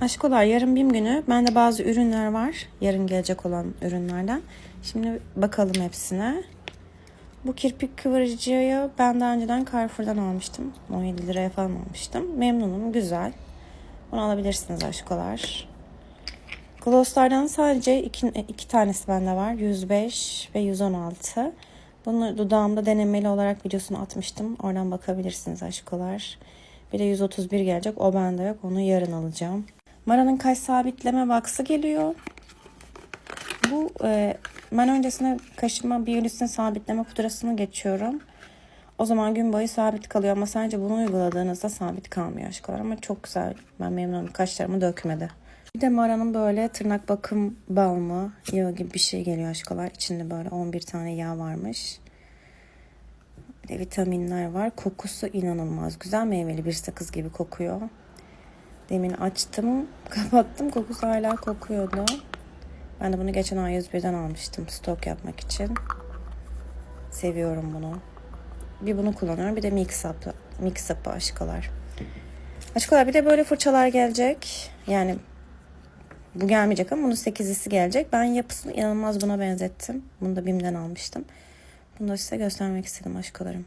Aşkolar yarın BİM günü. Bende bazı ürünler var. Yarın gelecek olan ürünlerden. Şimdi bakalım hepsine. Bu kirpik kıvırıcıyı ben daha önceden Carrefour'dan almıştım. 17 liraya falan almıştım. Memnunum. Güzel. Bunu alabilirsiniz aşkolar. Glosslardan sadece iki, iki tanesi bende var. 105 ve 116. Bunu dudağımda denemeli olarak videosunu atmıştım. Oradan bakabilirsiniz aşkolar. Bir de 131 gelecek. O bende yok. Onu yarın alacağım. Mara'nın kaş sabitleme vaksı geliyor. Bu e, ben öncesine kaşıma biyolojisine sabitleme pudrasını geçiyorum. O zaman gün boyu sabit kalıyor ama sadece bunu uyguladığınızda sabit kalmıyor aşklar. Ama çok güzel. Ben memnunum. Kaşlarımı dökmedi. Bir de Mara'nın böyle tırnak bakım balmı, yağı gibi bir şey geliyor aşkolar. İçinde böyle 11 tane yağ varmış. Bir de vitaminler var. Kokusu inanılmaz güzel. Meyveli bir sakız gibi kokuyor. Demin açtım, kapattım. Kokusu hala kokuyordu. Ben de bunu geçen ay 101'den almıştım stok yapmak için. Seviyorum bunu. Bir bunu kullanıyorum. Bir de mix up, mix up'ı aşkolar. Aşkolar bir de böyle fırçalar gelecek. Yani bu gelmeyecek ama bunun 8'lisi gelecek. Ben yapısını inanılmaz buna benzettim. Bunu da BİM'den almıştım. Bunu da size göstermek istedim aşkolarım.